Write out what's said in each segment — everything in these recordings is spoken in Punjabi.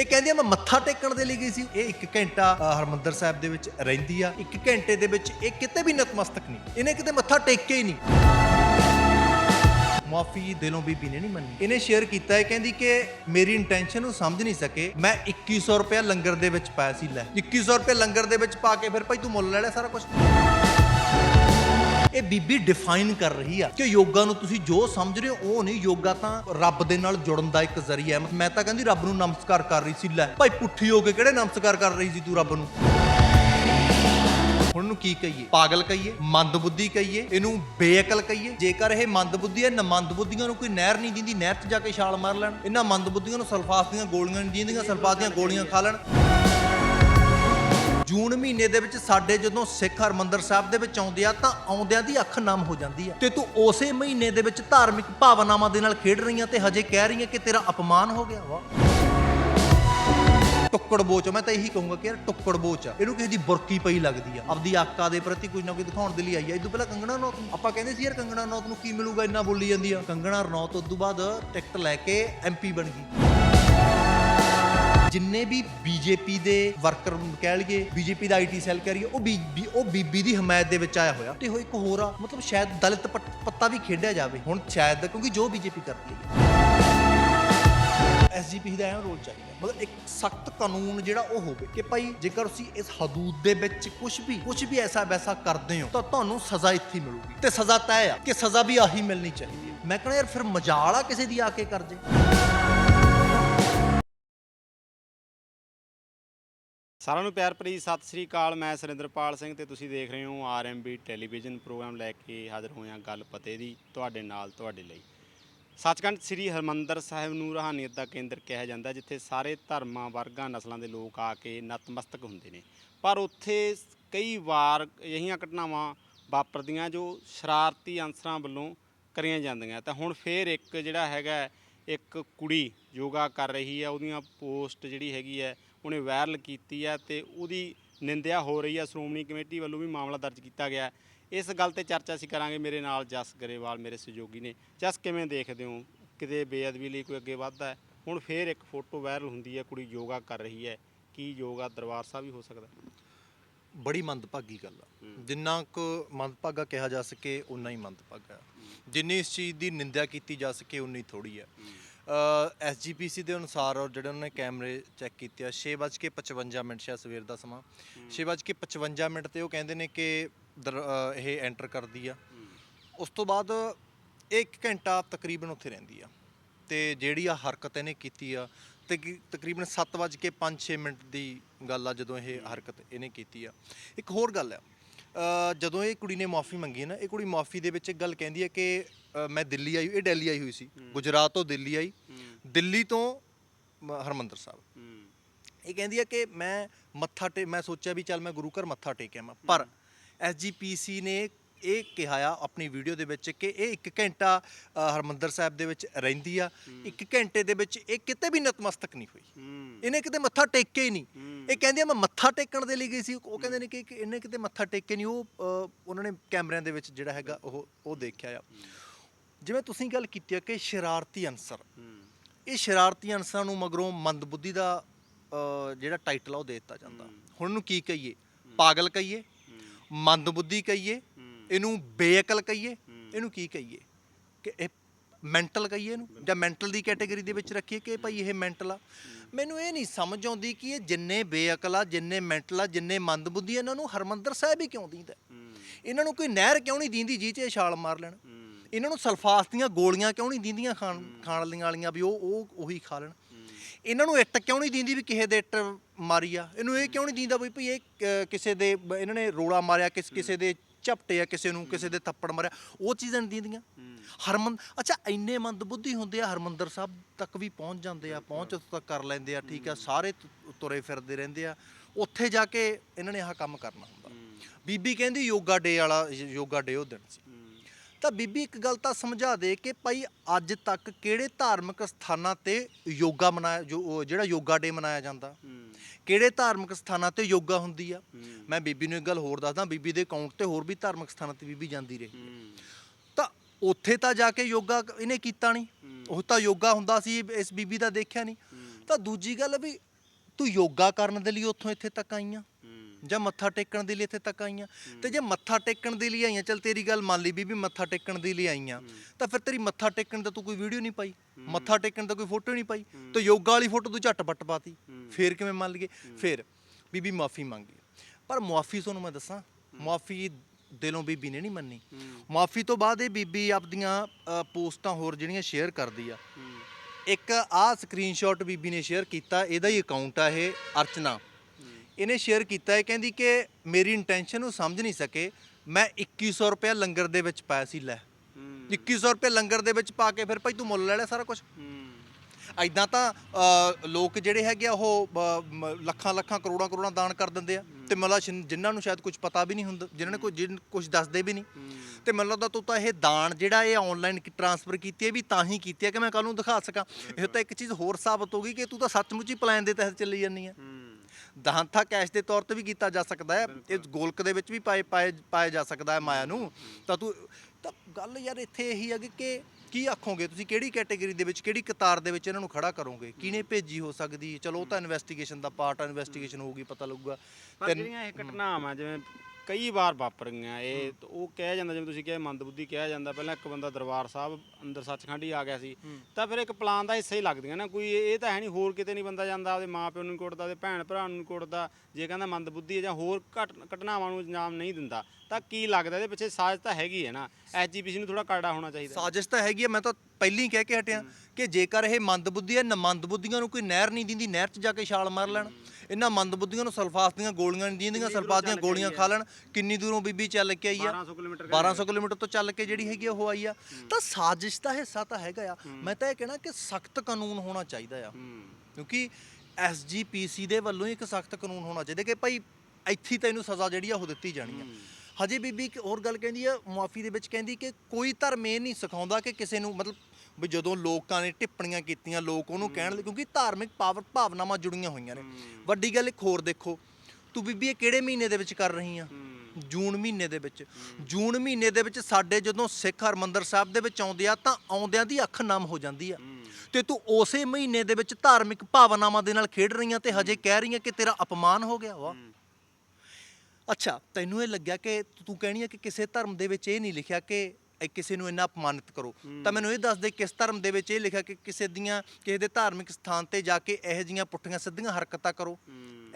ਇਹ ਕਹਿੰਦੀ ਆ ਮੈਂ ਮੱਥਾ ਟੇਕਣ ਦੇ ਲਈ ਗਈ ਸੀ। ਇਹ 1 ਘੰਟਾ ਅ, ਹਰਮੰਦਰ ਸਾਹਿਬ ਦੇ ਵਿੱਚ ਰਹਿੰਦੀ ਆ। 1 ਘੰਟੇ ਦੇ ਵਿੱਚ ਇਹ ਕਿਤੇ ਵੀ ਨਤਮਸਤਕ ਨਹੀਂ। ਇਹਨੇ ਕਿਤੇ ਮੱਥਾ ਟੇਕਿਆ ਹੀ ਨਹੀਂ। ਮਾਫੀ ਦਿਲੋਂ ਬੀਬੀ ਨੇ ਨਹੀਂ ਮੰਨੀ। ਇਹਨੇ ਸ਼ੇਅਰ ਕੀਤਾ ਹੈ ਕਹਿੰਦੀ ਕਿ ਮੇਰੀ ਇੰਟੈਂਸ਼ਨ ਨੂੰ ਸਮਝ ਨਹੀਂ ਸਕੇ। ਮੈਂ 2100 ਰੁਪਏ ਲੰਗਰ ਦੇ ਵਿੱਚ ਪਾਇਆ ਸੀ ਲੈ। 2100 ਰੁਪਏ ਲੰਗਰ ਦੇ ਵਿੱਚ ਪਾ ਕੇ ਫਿਰ ਭਾਈ ਤੂੰ ਮੁੱਲ ਲੈ ਲਿਆ ਸਾਰਾ ਕੁਝ ਇਹ ਬੀਬੀ ਡਿਫਾਈਨ ਕਰ ਰਹੀ ਆ ਕਿ ਯੋਗਾ ਨੂੰ ਤੁਸੀਂ ਜੋ ਸਮਝ ਰਹੇ ਹੋ, ਉਹ ਨਹੀਂ। ਯੋਗਾ ਤਾਂ ਰੱਬ ਦੇ ਨਾਲ ਜੁੜਨ ਦਾ ਇੱਕ ਜ਼ਰੀਆ ਹੈ। ਮੈਂ ਤਾਂ ਕਹਿੰਦੀ ਰੱਬ ਨੂੰ ਨਮਸਕਾਰ ਕਰ ਰਹੀ ਸੀ, ਲੈ ਭਾਈ ਪੁੱਠੀ ਹੋ ਕੇ ਕਿਹੜੇ ਨਮਸਕਾਰ ਕਰ ਰਹੀ ਸੀ ਤੂੰ ਰੱਬ ਨੂੰ? ਹੁਣ ਨੂੰ ਕੀ ਕਹੀਏ? ਪਾਗਲ ਕਹੀਏ, ਮੰਦਬੁੱਧੀ ਕਹੀਏ, ਇਹਨੂੰ ਬੇਅਕਲ ਕਹੀਏ। ਜੇਕਰ ਇਹ ਮੰਦਬੁੱਧੀ ਹੈ ਨਾ ਮੰਦਬੁੱਧੀਆਂ ਨੂੰ ਕੋਈ ਨਹਿਰ ਨਹੀਂ ਦਿੰਦੀ, ਨਹਿਰ 'ਚ ਜਾ ਕੇ ਛਾਲ ਮਾਰ ਲੈਣ। ਇਹਨਾਂ ਮੰਦਬੁੱਧੀਆਂ ਨੂੰ ਸਲਫਾਸ ਦੀਆਂ ਗੋਲੀਆਂ ਨਹੀਂ ਦਿੰਦੀਆਂ, ਸਲਫਾਸ ਦੀਆਂ ਗੋਲੀਆਂ ਖਾ ਲੈਣ। ਜੂਨ ਮਹੀਨੇ ਦੇ ਵਿੱਚ ਸਾਡੇ ਜਦੋਂ ਸਿੱਖ ਹਰਮੰਦਰ ਸਾਹਿਬ ਦੇ ਵਿੱਚ ਆਉਂਦੇ ਆ ਤਾਂ ਆਉਂਦਿਆਂ ਦੀ ਅੱਖ ਨਮ ਹੋ ਜਾਂਦੀ ਆ। ਤੇ ਤੂੰ ਉਸੇ ਮਹੀਨੇ ਦੇ ਵਿੱਚ ਧਾਰਮਿਕ ਭਾਵਨਾਵਾਂ ਦੇ ਨਾਲ ਖੇਡ ਰਹੀਆਂ ਤੇ ਹਜੇ ਕਹਿ ਰਹੀਆਂ ਕਿ ਤੇਰਾ ਅਪਮਾਨ ਹੋ ਗਿਆ ਵਾ ਟੁੱਕੜ ਬੋਚ ਆ, ਮੈਂ ਤਾਂ ਇਹੀ ਕਹੂੰਗਾ ਕਿ ਯਾਰ ਟੁੱਕੜ ਬੋਚ ਆ। ਇਹਨੂੰ ਕਿਸੇ ਦੀ ਬੁਰਕੀ ਪਈ ਲੱਗਦੀ ਆ। ਆਪਦੀ ਆਕਾ ਦੇ ਪ੍ਰਤੀ ਕੁਝ ਨਾ ਕੁਝ ਦਿਖਾਉਣ ਦੇ ਲਈ ਆਈ ਆ। ਇਦੋਂ ਪਹਿਲਾਂ ਕੰਗਣਾ ਰਣੌਤ ਆਪਾਂ ਕਹਿੰਦੇ ਸੀ ਯਾਰ ਕੰਗਣਾ ਨੌਤ ਨੂੰ ਕੀ ਮਿਲੂਗਾ ਇੰਨਾ ਬੋਲੀ ਜਾਂਦੀ ਆ। ਕੰਗਣਾ ਰਣੌਤ ਉਸ ਤੋਂ ਬਾਅਦ ਟਿਕਟ ਲੈ ਕੇ ਐਮਪੀ ਬਣ ਗਈ। ਜਿੰਨੇ ਵੀ ਬੀਜੇਪੀ ਦੇ ਵਰਕਰ ਕਹਿ ਲਈਏ ਬੀਜੇਪੀ ਦਾ ਆਈਟੀ ਸੈੱਲ ਕਰੀਏ, ਉਹ ਬੀਬੀ ਉਹ ਬੀਬੀ ਦੀ ਹਮਾਇਤ ਦੇ ਵਿੱਚ ਆਇਆ ਹੋਇਆ ਤੇ ਉਹ ਇੱਕ ਹੋਰ ਆ, ਮਤਲਬ ਸ਼ਾਇਦ ਦਲਿਤ ਪੱਤਾ ਵੀ ਖੇਡਿਆ ਜਾਵੇ, ਹੁਣ ਸ਼ਾਇਦ ਕਿਉਂਕਿ ਜੋ ਬੀਜੇਪੀ ਕਰਦੀ ਹੈ। ਐਸਜੀਪੀ ਦਾ ਇਹ ਰੋਲ ਚਾਹੀਦਾ, ਮਤਲਬ ਇੱਕ ਸਖਤ ਕਾਨੂੰਨ ਜਿਹੜਾ ਉਹ ਹੋਵੇ ਕਿ ਭਾਈ ਜੇਕਰ ਤੁਸੀਂ ਇਸ ਹਦੂਦ ਦੇ ਵਿੱਚ ਕੁਝ ਵੀ ਕੁਝ ਵੀ ਐਸਾ ਵੈਸਾ ਕਰਦੇ ਹੋ, ਤਾਂ ਤੁਹਾਨੂੰ ਸਜ਼ਾ ਇੱਥੇ ਹੀ ਮਿਲੂਗੀ ਤੇ ਸਜ਼ਾ ਤੈਅ ਆ ਕਿ ਸਜ਼ਾ ਵੀ ਆਹੀ ਮਿਲਣੀ ਚਾਹੀਦੀ ਹੈ। ਮੈਂ ਕਹਿੰਦਾ ਯਾਰ, ਫਿਰ ਮਜਾਲ ਆ ਕਿਸੇ ਦੀ ਆ ਕੇ ਕਰ ਜੇ। ਸਾਰਿਆਂ ਨੂੰ ਪਿਆਰ ਭਰੀ ਸਤਿ ਸ੍ਰੀ ਅਕਾਲ। ਮੈਂ ਸੁਰਿੰਦਰਪਾਲ ਸਿੰਘ ਤੇ ਤੁਸੀਂ ਦੇਖ ਰਹੇ ਹੋ ਆਰਐਮਬੀ ਟੈਲੀਵਿਜ਼ਨ ਪ੍ਰੋਗਰਾਮ ਲੈ ਕੇ ਹਾਜ਼ਰ ਹੋਇਆ ਗੱਲ ਪਤੇ ਦੀ ਤੁਹਾਡੇ ਨਾਲ, ਤੁਹਾਡੇ ਲਈ। ਸੱਚਖੰਡ ਸ੍ਰੀ ਹਰਮੰਦਰ ਸਾਹਿਬ ਨੂੰ ਰੂਹਾਨੀਅਤ ਦਾ ਕੇਂਦਰ ਕਿਹਾ ਜਾਂਦਾ, ਜਿੱਥੇ ਸਾਰੇ ਧਰਮਾਂ ਵਰਗਾਂ ਨਸਲਾਂ ਦੇ ਲੋਕ ਆ ਕੇ ਨਤਮਸਤਕ ਹੁੰਦੇ ਨੇ। ਪਰ ਉੱਥੇ ਕਈ ਵਾਰ ਅਜਿਹੀਆਂ ਘਟਨਾਵਾਂ ਵਾਪਰਦੀਆਂ ਜੋ ਸ਼ਰਾਰਤੀ ਅਨਸਰਾਂ ਵੱਲੋਂ ਕਰੀਆਂ ਜਾਂਦੀਆਂ। ਤਾਂ ਹੁਣ ਫੇਰ ਇੱਕ ਜਿਹੜਾ ਹੈਗਾ, ਇੱਕ ਕੁੜੀ ਯੋਗਾ ਕਰ ਰਹੀ ਹੈ, ਉਹਦੀਆਂ ਪੋਸਟ ਜਿਹੜੀ ਹੈਗੀ ਹੈ ਉਹਨੇ ਵਾਇਰਲ ਕੀਤੀ ਹੈ ਤੇ ਉਹਦੀ ਨਿੰਦਿਆ ਹੋ ਰਹੀ ਹੈ ਸ਼੍ਰੋਮਣੀ ਕਮੇਟੀ ਵੱਲੋਂ ਵੀ ਮਾਮਲਾ ਦਰਜ ਕੀਤਾ ਗਿਆ। ਹੈ। ਇਸ ਗੱਲ ਤੇ ਚਰਚਾ ਅਸੀਂ ਕਰਾਂਗੇ। ਮੇਰੇ ਨਾਲ ਜਸ ਗਰੇਵਾਲ ਮੇਰੇ ਸਹਿਯੋਗੀ ਨੇ। ਜਸ ਕਿਵੇਂ ਦੇਖਦੇ ਹੋ? ਕਿਤੇ ਬੇਅਦਬੀ ਲਈ ਕੋਈ ਅੱਗੇ ਵੱਧਦਾ ਹੈ? ਹੁਣ ਫੇਰ ਇੱਕ ਫੋਟੋ ਵਾਇਰਲ ਹੁੰਦੀ ਹੈ। ਕੁੜੀ ਯੋਗਾ ਕਰ ਰਹੀ ਹੈ। ਕੀ ਯੋਗਾ ਦਰਬਾਰ ਸਾਹਿਬ ਵੀ ਹੋ ਸਕਦਾ ਬੜੀ ਮੰਦਭਾਗੀ ਗੱਲ ਆ। ਜਿੰਨਾ ਕੁ ਮੰਦਭਾਗਾ ਕਿਹਾ ਜਾ ਸਕੇ ਉਨਾ ਹੀ ਮੰਦਭਾਗਾ। ਜਿੰਨੀ ਇਸ ਚੀਜ਼ ਦੀ ਨਿੰਦਿਆ ਕੀਤੀ ਜਾ ਸਕੇ ਉਨੀ ਥੋੜੀ ਹੈ। ਐਸਜੀਪੀਸੀ ਦੇ ਅਨੁਸਾਰ ਔਰ ਜਿਹੜੇ ਉਹਨਾਂ ਨੇ ਕੈਮਰੇ ਚੈੱਕ ਕੀਤੇ ਆ 6:55 ਮਿੰਟ ਸ਼ਾਇਦ ਸਵੇਰ ਦਾ ਸਮਾਂ। 6:55 ਮਿੰਟ ਤੇ ਉਹ ਕਹਿੰਦੇ ਨੇ ਕਿ ਦਰ- ਅ, ਇਹ ਐਂਟਰ ਕਰਦੀ ਆ। ਉਸ ਤੋਂ ਬਾਅਦ ਇਹ 1 ਘੰਟਾ ਤਕਰੀਬਨ ਉੱਥੇ ਰਹਿੰਦੀ ਆ। ਤੇ ਜਿਹੜੀ ਆ ਹਰਕਤ ਇਹਨੇ ਕੀਤੀ ਆ ਤੇ ਕੀ- ਤਕਰੀਬਨ 7:05-6 ਮਿੰਟ ਦੀ ਗੱਲ ਆ ਜਦੋਂ ਇਹ ਹਰਕਤ ਇਹਨੇ ਕੀਤੀ ਆ। ਇੱਕ ਹੋਰ ਗੱਲ ਆ ਜਦੋਂ ਇਹ ਕੁੜੀ ਨੇ ਮਾਫੀ ਮੰਗੀ ਨਾ ਇਹ ਕੁੜੀ ਮਾਫੀ ਦੇ ਵਿੱਚ ਇੱਕ ਗੱਲ ਕਹਿੰਦੀ ਹੈ ਕਿ ਅ, ਮੈਂ ਦਿੱਲੀ ਆਈ ਇਹ ਦਿੱਲੀ ਆਈ ਹੋਈ ਸੀ ਗੁਜਰਾਤ ਤੋਂ ਦਿੱਲੀ ਆਈ ਦਿੱਲੀ ਤੋਂ ਮ- ਹਰਮੰਦਰ ਸਾਹਿਬ। ਇਹ ਕਹਿੰਦੀ ਹੈ ਕਿ ਮੈਂ ਮੱਥਾ ਟੇ ਮੈਂ ਸੋਚਿਆ ਵੀ ਚੱਲ ਮੈਂ ਗੁਰੂ ਘਰ ਮੱਥਾ ਟੇਕਿਆ ਮੈਂ ਪਰ ਐਸਜੀਪੀਸੀ ਨੇ ਇਹ ਕਿਹਾ ਆ ਆਪਣੀ ਵੀਡੀਓ ਦੇ ਵਿੱਚ ਕਿ ਇਹ 1 ਘੰਟਾ ਅ, ਹਰਮੰਦਰ ਸਾਹਿਬ ਦੇ ਵਿੱਚ ਰਹਿੰਦੀ ਆ। 1 ਘੰਟੇ ਦੇ ਵਿੱਚ ਇਹ ਕਿਤੇ ਵੀ ਨਤਮਸਤਕ ਨਹੀਂ ਹੋਈ। ਇਹਨੇ ਕਿਤੇ ਮੱਥਾ ਟੇਕਿਆ ਹੀ ਨਹੀਂ। ਇਹ ਕਹਿੰਦੀ ਆ ਮੈਂ ਮੱਥਾ ਟੇਕਣ ਦੇ ਲਈ ਗਈ ਸੀ। ਉਹ ਕਹਿੰਦੇ ਨੇ ਕਿ ਕਿ ਇਹਨੇ ਕਿਤੇ ਮੱਥਾ ਟੇਕੇ ਨਹੀਂ। ਉਹ ਅ, ਉਹਨਾਂ ਨੇ ਕੈਮਰਿਆਂ ਦੇ ਵਿੱਚ ਜਿਹੜਾ ਹੈਗਾ ਉਹ ਉਹ ਦੇਖਿਆ ਆ। ਜਿਵੇਂ ਤੁਸੀਂ ਗੱਲ ਕੀਤੀ ਆ ਕਿ ਸ਼ਰਾਰਤੀ ਅਨਸਰ। ਇਹ ਸ਼ਰਾਰਤੀ ਅਨਸਰਾਂ ਨੂੰ ਮਗਰੋਂ ਮੰਦਬੁੱਧੀ ਦਾ ਅ, ਜਿਹੜਾ ਟਾਈਟਲ ਆ ਉਹ ਦੇ ਦਿੱਤਾ ਜਾਂਦਾ। ਹੁਣ ਨੂੰ ਕੀ ਕਹੀਏ? ਪਾਗਲ ਕਹੀਏ? ਮੰਦਬੁੱਧੀ ਕਹੀਏ? ਇਹਨੂੰ ਬੇਅਕਲ ਕਹੀਏ ਇਹਨੂੰ ਕੀ ਕਹੀਏ? ਕਿ ਇਹ ਮੈਂਟਲ ਕਹੀਏ ਇਹਨੂੰ? ਜਾਂ ਮੈਂਟਲ ਦੀ ਕੈਟਾਗਰੀ ਦੇ ਵਿੱਚ ਰੱਖੀਏ ਕਿ ਭਾਈ ਇਹ ਮੈਂਟਲ ਆ? ਮੈਨੂੰ ਇਹ ਨਹੀਂ ਸਮਝ ਆਉਂਦੀ ਕਿ ਇਹ ਜਿੰਨੇ ਬੇਅਕਲ ਆ ਜਿੰਨੇ ਮੈਂਟਲ ਆ ਜਿੰਨੇ ਮੰਦਬੁੱਧੀ ਇਹਨਾਂ ਨੂੰ ਹਰਮੰਦਰ ਸਾਹਿਬ ਹੀ ਕਿਉਂ ਦਿੰਦਾ? ਇਹਨਾਂ ਨੂੰ ਕੋਈ ਨਹਿਰ ਕਿਉਂ ਨਹੀਂ ਦਿੰਦੀ ਜੀ 'ਚ ਇਹ ਛਾਲ ਮਾਰ ਲੈਣ? ਇਹਨਾਂ ਨੂੰ ਸਲਫਾਸ ਦੀਆਂ ਗੋਲੀਆਂ ਕਿਉਂ ਨਹੀਂ ਦਿੰਦੀਆਂ ਖਾਣ ਖਾਣ ਲੀਆਂ ਵਾਲੀਆਂ ਵੀ ਉਹ ਉਹ ਉਹੀ ਖਾ ਲੈਣ? ਇਹਨਾਂ ਨੂੰ ਇੱਟ ਕਿਉਂ ਨਹੀਂ ਦਿੰਦੀ ਵੀ ਕਿਸੇ ਦੇ ਇੱਟ ਮਾਰੀ ਆ? ਇਹਨੂੰ ਇਹ ਕਿਉਂ ਨਹੀਂ ਦਿੰਦਾ ਵੀ ਭਈ ਇਹ ਕਿਸੇ ਦੇ ਬ- ਇਹਨਾਂ ਨੇ ਰੋਲਾ ਮਾਰਿਆ ਕਿਸ ਕਿਸੇ ਦੇ ਝਪਟੇ ਆ ਕਿਸੇ ਨੂੰ ਕਿਸੇ ਦੇ ਥੱਪੜ ਮਾਰਿਆ ਉਹ ਚੀਜ਼ਾਂ ਨਹੀਂ ਦਿੰਦੀਆਂ। ਹਰਮਨ ਅੱਛਾ ਇੰਨੇ ਮੰਦਬੁੱਧੀ ਹੁੰਦੇ ਆ ਹਰਮੰਦਰ ਸਾਹਿਬ ਤੱਕ ਵੀ ਪਹੁੰਚ ਜਾਂਦੇ ਆ ਪਹੁੰਚ ਉੱਥੇ ਤੱਕ ਕਰ ਲੈਂਦੇ ਆ ਠੀਕ ਆ ਸਾਰੇ ਤੁ- ਤੁਰੇ ਫਿਰਦੇ ਰਹਿੰਦੇ ਆ। ਉੱਥੇ ਜਾ ਕੇ ਇਹਨਾਂ ਨੇ ਆਹ ਕੰਮ ਕਰਨਾ ਹੁੰਦਾ। ਬੀਬੀ ਕਹਿੰਦੀ ਯੋਗਾ ਡੇ ਵਾਲਾ ਯੋਗਾ ਡੇ ਉਹ ਦਿਨ ਸੀ। ਤਾਂ ਬੀਬੀ ਇੱਕ ਗੱਲ ਤਾਂ ਸਮਝਾ ਦੇ ਕਿ ਭਾਈ ਅੱਜ ਤੱਕ ਕਿਹੜੇ ਧਾਰਮਿਕ ਸਥਾਨਾਂ ਤੇ ਯੋਗਾ ਮਨਾਇਆ ਜੋ ਜਿਹੜਾ ਯੋਗਾ ਡੇ ਮਨਾਇਆ ਜਾਂਦਾ? ਕਿਹੜੇ ਧਾਰਮਿਕ ਸਥਾਨਾਂ ਤੇ ਯੋਗਾ ਹੁੰਦੀ ਆ? ਮੈਂ ਬੀਬੀ ਨੂੰ ਇੱਕ ਗੱਲ ਹੋਰ ਦੱਸਦਾ ਬੀਬੀ ਦੇ ਅਕਾਊਂਟ ਤੇ ਹੋਰ ਵੀ ਧਾਰਮਿਕ ਸਥਾਨਾਂ ਤੇ ਬੀਬੀ ਜਾਂਦੀ ਰਹੀ। ਤਾਂ ਉੱਥੇ ਤਾਂ ਜਾ ਕੇ ਯੋਗਾ ਇਹਨੇ ਕੀਤਾ ਨਹੀਂ। ਉਹ ਤਾਂ ਯੋਗਾ ਹੁੰਦਾ ਸੀ ਇਸ ਬੀਬੀ ਦਾ ਦੇਖਿਆ ਨਹੀਂ। ਤਾਂ ਦੂਜੀ ਗੱਲ ਵੀ ਤੂੰ ਯੋਗਾ ਕਰਨ ਦੇ ਲਈ ਉੱਥੋਂ ਇੱਥੇ ਤੱਕ ਆਈਆਂ ਜਾਂ ਮੱਥਾ ਟੇਕਣ ਦੇ ਲਈ ਇੱਥੇ ਤੱਕ ਆਈਆਂ। ਤੇ ਜੇ ਮੱਥਾ ਟੇਕਣ ਦੇ ਲਈ ਆਈਆਂ, ਚਲ ਤੇਰੀ ਗੱਲ ਮੰਨ ਲਈ ਵੀ ਵੀ ਮੱਥਾ ਟੇਕਣ ਦੇ ਲਈ ਆਈਆਂ। ਤਾਂ ਫਿਰ ਤੇਰੀ ਮੱਥਾ ਟੇਕਣ ਦਾ ਤੂੰ ਕੋਈ ਵੀਡੀਓ ਨਹੀਂ ਪਾਈ। ਮੱਥਾ ਟੇਕਣ ਦਾ ਕੋਈ ਫੋਟੋ ਨਹੀਂ ਪਾਈ। ਤੇ ਯੋਗਾ ਵਾਲੀ ਫੋਟੋ ਤੂੰ ਝੱਟ-ਪੱਟ ਪਾਤੀ। ਫੇਰ ਕਿਵੇਂ ਮੰਨ ਲਈਏ? ਫੇਰ ਬੀਬੀ ਮਾਫੀ ਮੰਗੀ ਪਰ ਮਾਫੀ ਤੁਹਾਨੂੰ ਮੈਂ ਦੱਸਾਂ, ਮਾਫੀ ਦਿਲੋਂ ਬੀਬੀ ਨੇ ਨਹੀਂ ਮੰਨੀ। ਮਾਫੀ ਤੋਂ ਬਾਅਦ ਇਹ ਬੀਬੀ ਆਪਦੀਆਂ ਪੋਸਟਾਂ ਹੋਰ ਜਿਹੜੀਆਂ ਸ਼ੇਅਰ ਕਰਦੀ ਆ। ਇੱਕ ਆਹ ਸਕਰੀਨਸ਼ਾਟ ਬੀਬੀ ਨੇ ਸ਼ੇਅਰ ਕੀਤਾ, ਇਹਦਾ ਹੀ ਅਕਾਊਂਟ ਆ ਇਹ ਅਰਚਨਾ। ਇਹਨੇ ਸ਼ੇਅਰ ਕੀਤਾ ਹੈ ਕਹਿੰਦੀ ਕਿ ਮੇਰੀ ਇੰਟੈਂਸ਼ਨ ਨੂੰ ਸਮਝ ਨਹੀਂ ਸਕੇ ਮੈਂ 2100 ਰੁਪਏ ਲੰਗਰ ਦੇ ਵਿੱਚ ਪਾਇਆ ਸੀ ਲੈ। 2100 ਰੁਪਏ ਲੰਗਰ ਦੇ ਵਿੱਚ ਪਾ ਕੇ ਫਿਰ ਭਾਈ ਤੂੰ ਮੁੱਲ ਲੈ ਲਿਆ ਸਾਰਾ ਕੁਝ ਐਦਾਂ ਤਾਂ ਲੋਕ ਜਿਹੜੇ ਹੈਗੇ ਆ ਉਹ ਲੱਖਾਂ ਲੱਖਾਂ ਕਰੋੜਾਂ ਕਰੋੜਾਂ ਦਾਨ ਕਰ ਦਿੰਦੇ ਆ। ਤੇ ਮਤਲਬ ਜਿਨ੍ਹਾਂ ਨੂੰ ਸ਼ਾਇਦ ਕੁਝ ਪਤਾ ਵੀ ਨਹੀਂ ਹੁੰਦਾ ਜਿਨ੍ਹਾਂ ਨੇ ਕੋਈ ਕੁਝ ਦੱਸਦੇ ਵੀ ਨਹੀਂ। ਤੇ ਮੈਨੂੰ ਲੱਗਦਾ ਤੂੰ ਤਾਂ ਇਹ ਦਾਨ ਜਿਹੜਾ ਇਹ ਆਨਲਾਈਨ ਟ੍ਰਾਂਸਫਰ ਕੀਤੀ ਹੈ ਵੀ ਤਾਂ ਹੀ ਕੀਤੀ ਹੈ ਕਿ ਮੈਂ ਕੱਲ ਨੂੰ ਦਿਖਾ ਸਕਾਂ। ਇਹ ਤਾਂ ਇੱਕ ਚੀਜ਼ ਹੋਰ ਸਾਬਤ ਹੋ ਗਈ ਕਿ ਤੂੰ ਤਾਂ ਸੱਚਮੁੱਚ ਹੀ ਪਲਾਨ ਦੇ ਤਹਿਤ ਚੱਲੀ ਜਾਂਦੀ ਹੈ। ਤਾਂ ਕੈਸ਼ ਦੇ ਤੌਰ ਤੇ ਵੀ ਕੀਤਾ ਜਾ ਸਕਦਾ ਹੈ ਇਹ ਗੋਲਕ ਦੇ ਵਿੱਚ ਵੀ ਪਾਏ ਪਾਏ ਪਾਇਆ ਜਾ ਸਕਦਾ ਹੈ ਮਾਇਆ ਨੂੰ। ਤਾਂ ਤੂੰ ਤਾਂ ਗੱਲ ਯਾਰ ਇੱਥੇ ਇਹੀ ਹੈ ਕਿ- ਕਿ ਆਖੋਗੇ ਤੁਸੀਂ? ਕਿਹੜੀ ਕੈਟਾਗਰੀ ਦੇ ਵਿੱਚ ਕਿਹੜੀ ਕਤਾਰ ਦੇ ਵਿੱਚ ਇਹਨਾਂ ਨੂੰ ਖੜਾ ਕਰੋਗੇ? ਕਿਹਨੇ ਭੇਜੀ ਹੋ ਸਕਦੀ? ਚਲੋ ਉਹ ਤਾਂ ਇਨਵੈਸਟੀਗੇਸ਼ਨ ਦਾ ਪਾਰਟ ਆ ਇਨਵੈਸਟੀਗੇਸ਼ਨ ਹੋਊਗੀ ਪਤਾ ਲੱਗੂਗਾ। ਪਰ ਜਿਹੜੀਆਂ ਇਹ ਘਟਨਾਵਾਂ ਜਿਵੇਂ ਕਈ ਵਾਰ ਵਾਪਰ ਗਈਆਂ ਇਹ ਤਾਂ ਉਹ ਕਿਹਾ ਜਾਂਦਾ ਜਿਵੇਂ ਤੁਸੀਂ ਕਿਹਾ ਮੰਦਬੁੱਧੀ ਕਿਹਾ ਜਾਂਦਾ। ਪਹਿਲਾਂ ਇੱਕ ਬੰਦਾ ਦਰਬਾਰ ਸਾਹਿਬ ਅੰਦਰ ਸੱਚਖੰਡ ਹੀ ਆ ਗਿਆ ਸੀ। ਤਾਂ ਫਿਰ ਇੱਕ ਪਲਾਨ ਦਾ ਹਿੱਸਾ ਹੀ ਲੱਗਦੀਆਂ ਨਾ। ਕੋਈ ਇਹ ਇਹ ਤਾਂ ਹੈ ਨਹੀਂ ਹੋਰ ਕਿਤੇ ਨਹੀਂ ਬੰਦਾ ਜਾਂਦਾ ਆਪਦੇ ਮਾਪਿਓ ਨੂੰ ਨੀ ਕੁੱਟਦਾ ਆਪਦੇ ਭੈਣ ਭਰਾ ਨੂੰ ਨੀ ਕੁੱਟਦਾ। ਜੇ ਕਹਿੰਦਾ ਮੰਦਬੁੱਧੀ ਹੈ ਜਾਂ ਹੋਰ ਘਟ ਘਟਨਾਵਾਂ ਨੂੰ ਅੰਜਾਮ ਨਹੀਂ ਦਿੰਦਾ। ਤਾਂ ਕੀ ਲੱਗਦਾ ਇਹਦੇ ਪਿੱਛੇ ਸਾਜ਼ਿਸ਼ ਤਾਂ ਹੈਗੀ ਹੈ ਨਾ? ਐਸਜੀਪੀਸੀ ਨੂੰ ਥੋੜਾ ਕਰੜਾ ਹੋਣਾ ਚਾਹੀਦਾ। ਸਾਜ਼ਿਸ਼ ਤਾਂ ਹੈਗੀ ਹੈ ਮੈਂ ਤਾਂ ਪਹਿਲਾਂ ਹੀ ਕਹਿ ਕੇ ਹਟਿਆ ਕਿ ਜੇਕਰ ਇਹ ਮੰਦਬੁੱਧੀ ਹੈ ਮੰਦਬੁੱਧੀਆਂ ਨੂੰ ਕੋਈ ਨਹਿਰ ਨਹੀਂ ਦਿੰਦੀ ਨਹਿਰ 'ਚ ਜਾ ਕੇ ਛਾਲ ਮਾਰ ਲੈਣ। ਇਹਨਾਂ ਮੰਦਬੁੱਧੀਆਂ ਨੂੰ ਸਲਫਾਸ ਦੀਆਂ ਗੋਲੀਆਂ ਨਹੀਂ ਦਿੰਦੀਆਂ ਸਲਫਾਸ ਦੀਆਂ ਗੋਲੀਆਂ ਖਾ ਲੈਣ। ਕਿੰਨੀ ਦੂਰੋਂ ਬੀਬੀ ਚੱਲ ਕੇ ਆਈ ਆ? 1200 ਕਿਲੋਮੀਟਰ 1200 ਕਿਲੋਮੀਟਰ ਤੋਂ ਚੱਲ ਕੇ ਜਿਹੜੀ ਹੈਗੀ ਆ ਉਹ ਆਈ ਆ। ਤਾਂ ਸਾਜ਼ਿਸ਼ ਦਾ ਹਿੱਸਾ ਤਾਂ ਹੈਗਾ ਆ। ਮੈਂ ਤਾਂ ਇਹ ਕਹਿਣਾ ਕਿ ਸਖਤ ਕਾਨੂੰਨ ਹੋਣਾ ਚਾਹੀਦਾ ਆ। ਕਿਉਂਕਿ ਐਸਜੀਪੀਸੀ ਦੇ ਵੱਲੋਂ ਇੱਕ ਸਖਤ ਕਾਨੂੰਨ ਹੋਣਾ ਚਾਹੀਦਾ ਕਿ ਭਾਈ ਇੱਥੇ ਹੀ ਤੈਨੂੰ ਸਜ਼ਾ ਜਿਹੜੀ ਆ ਉਹ ਦਿੱਤੀ ਜਾਣੀ ਆ। ਹਜੇ ਬੀਬੀ ਇੱਕ ਹੋਰ ਗੱਲ ਕਹਿੰਦੀ ਆ ਮੁਆਫੀ ਦੇ ਵਿੱਚ ਕਹਿੰਦੀ ਕਿ ਕੋਈ ਧਰਮ ਇਹ ਨਹੀਂ ਸਿਖਾਉਂਦਾ ਕਿ ਕਿਸੇ ਨੂੰ ਮਤਲਬ ਵੀ ਜਦੋਂ ਲੋਕਾਂ ਨੇ ਟਿੱਪਣੀਆਂ ਕੀਤੀਆਂ ਲੋਕ ਉਹਨੂੰ ਕਹਿਣ ਲੱਗੇ ਕਿਉਂਕਿ ਧਾਰਮਿਕ ਪਾਵਰ ਭਾਵਨਾਵਾਂ ਜੁੜੀਆਂ ਹੋਈਆਂ ਨੇ। ਵੱਡੀ ਗੱਲ ਇੱਕ ਹੋਰ ਦੇਖੋ ਤੂੰ ਬੀਬੀ ਇਹ ਕਿਹੜੇ ਮਹੀਨੇ ਦੇ ਵਿੱਚ ਕਰ ਰਹੀ ਆ? ਜੂਨ ਮਹੀਨੇ ਦੇ ਵਿੱਚ। ਜੂਨ ਮਹੀਨੇ ਦੇ ਵਿੱਚ ਸਾਡੇ ਜਦੋਂ ਸਿੱਖ ਹਰਮੰਦਰ ਸਾਹਿਬ ਦੇ ਵਿੱਚ ਆਉਂਦੇ ਆ ਤਾਂ ਆਉਂਦਿਆਂ ਦੀ ਅੱਖ ਨਮ ਹੋ ਜਾਂਦੀ ਆ। ਤੇ ਤੂੰ ਉਸੇ ਮਹੀਨੇ ਦੇ ਵਿੱਚ ਧਾਰਮਿਕ ਭਾਵਨਾਵਾਂ ਦੇ ਨਾਲ ਖੇਡ ਰਹੀ ਆ ਤੇ ਹਜੇ ਕਹਿ ਰਹੀ ਆ ਕਿ ਤੇਰਾ ਅਪਮਾਨ ਹੋ ਗਿਆ ਵਾ ਅੱਛਾ ਤੈਨੂੰ ਇਹ ਲੱਗਿਆ ਕਿ ਤੂੰ ਕਹਿਣੀ ਹੈ ਕਿ ਕਿਸੇ ਧਰਮ ਦੇ ਵਿੱਚ ਇਹ ਨਹੀਂ ਲਿਖਿਆ ਕਿ ਇਹ ਕਿਸੇ ਨੂੰ ਇੰਨਾ ਅਪਮਾਨਿਤ ਕਰੋ? ਤਾਂ ਮੈਨੂੰ ਇਹ ਦੱਸ ਦੇ ਕਿਸ ਧਰਮ ਦੇ ਵਿੱਚ ਇਹ ਲਿਖਿਆ ਕਿ ਕਿਸੇ ਦੀਆਂ ਕਿਸੇ ਦੇ ਧਾਰਮਿਕ ਸਥਾਨ ਤੇ ਜਾ ਕੇ ਇਹੋ ਜੀਆਂ ਪੁੱਠੀਆਂ ਸਿੱਧੀਆਂ ਹਰਕਤਾਂ ਕਰੋ।